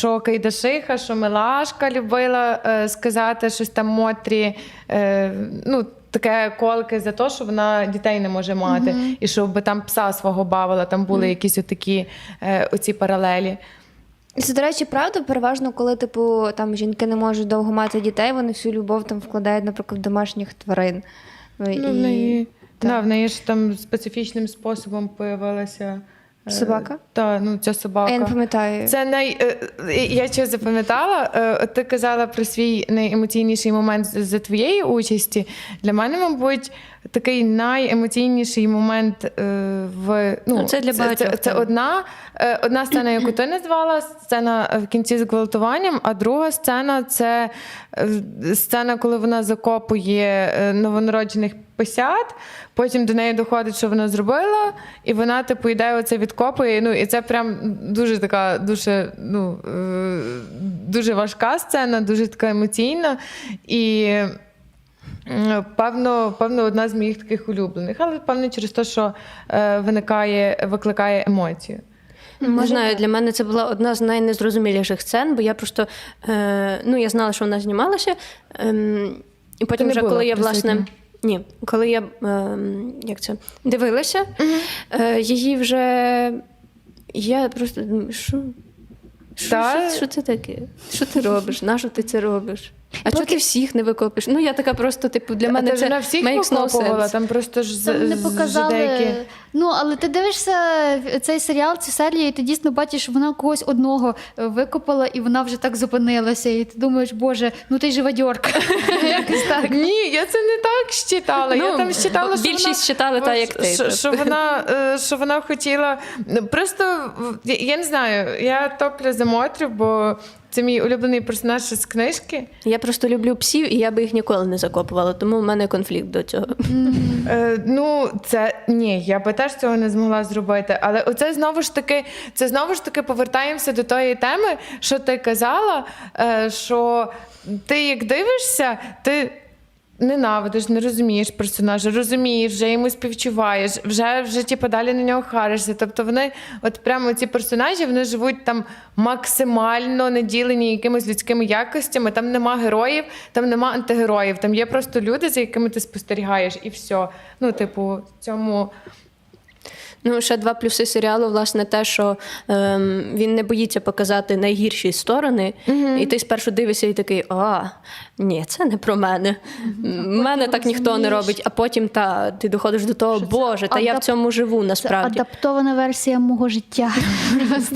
Що Кайдашиха, що Милашка любила е, сказати щось там Мотрі, е, ну, таке колки за те, що вона дітей не може мати, і щоб там пса свого бавила, там були якісь отакі е, оці паралелі. Це, до речі, правда, переважно, коли типу там жінки не можуть довго мати дітей, вони всю любов там вкладають, наприклад, в домашніх тварин. Ну, в неї, да, в неї ж там специфічним способом появилася Собака? Та, ну, ця собака. я не пам'ятаю. Це най... е, е, я що запам'ятала, е, ти казала про свій найемоційніший момент за твоєї участі. Для мене, мабуть, такий найемоційніший момент е, в ну, Ну, це для це, багатьох, це, одна, е, одна сцена, яку ти назвала, сцена в кінці з гвалтуванням, а друга сцена це е, сцена, коли вона закопує е, новонароджених писят. Потім до неї доходить, що вона зробила, і вона, типу, йде оце відкопує. Ну, і це прям дуже така, дуже, ну, е, дуже важка сцена, дуже така емоційна. І певно, певно, одна з моїх таких улюблених, але певно через те, що е, виникає, викликає емоцію. Не знаю, для мене це була одна з найнезрозуміліших сцен, бо я просто е, ну, я знала, що вона знімалася. ем, і потім, вже коли я власне. Ні, коли я е, як це, дивилася, е, її вже. Я просто думаю, що? Що, що, що це таке? Що ти робиш? Нащо ти це робиш? А чого ти всіх не викопиш? Ну, я така просто, типу, для мене ж це вона всіх makes no sense. там просто ж Там не показали. деякі. Ну, але ти дивишся цей серіал, цю серію, і ти дійсно бачиш, що вона когось одного е, викопала, і вона вже так зупинилася. І ти думаєш, боже, ну ти. Якось так. Ні, я це не так щитала. я Ну, там щитала, що більшість вона, щитали так, як ти, Що, тобто. вона, е, що вона хотіла. Просто я не знаю, я топлю за Мотрю, бо це мій улюблений персонаж з книжки. Я просто люблю псів, і я би їх ніколи не закопувала, тому в мене конфлікт до цього. Е, ну, це ні, я би теж цього не змогла зробити. Але оце знову ж таки, це знову ж таки повертаємося до тої теми, що ти казала, е, що ти як дивишся, ти. Ненавидиш, не розумієш персонажа, розумієш, вже йому співчуваєш, вже вже типу, далі на нього харишся. Тобто вони, от прямо ці персонажі, вони живуть там максимально наділені якимись людськими якостями. Там нема героїв, там нема антигероїв. Там є просто люди, за якими ти спостерігаєш, і все. Ну, типу, в цьому Ну, ще два плюси серіалу, власне, те, що ем, він не боїться показати найгірші сторони, і ти спершу дивишся і такий, а, ні, це не про мене. У мене так ніхто не робить, а потім та, ти доходиш до того, Боже, та я в цьому живу Це насправді. адаптована версія мого життя.